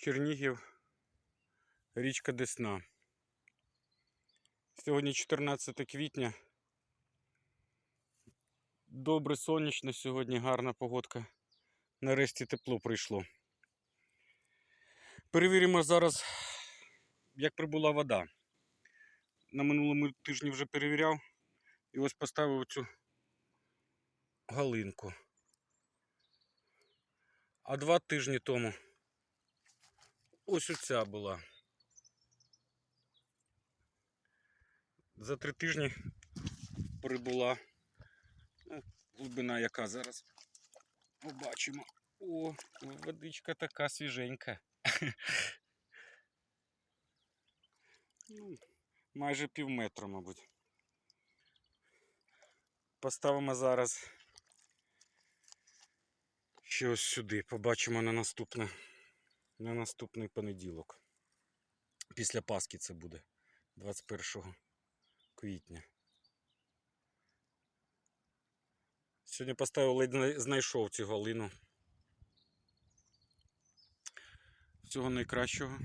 Чернігів, річка Десна. Сьогодні 14 квітня. Добре сонячно сьогодні, гарна погодка. Нарешті тепло прийшло. Перевіримо зараз, як прибула вода. На минулому тижні вже перевіряв і ось поставив цю галинку. А два тижні тому ось оця була. За три тижні прибула ну, глибина яка зараз. Побачимо. О, водичка така свіженька. Ну, майже пів метра, мабуть. Поставимо зараз ще ось сюди. Побачимо на наступне, на наступний понеділок. Після Пасхи це буде 21 квітня. Сьогодні поставив ледь знай- знайшов цю галину. Всього найкращого.